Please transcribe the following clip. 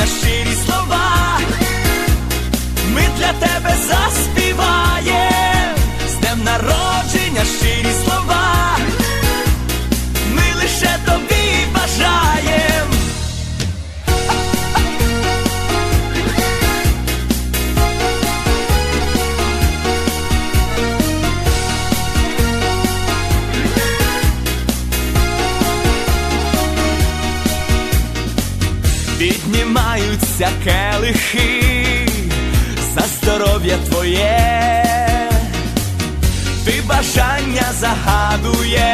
minha xerife. Піднімаються келихи за здоров'я твоє, ти бажання загадуєш,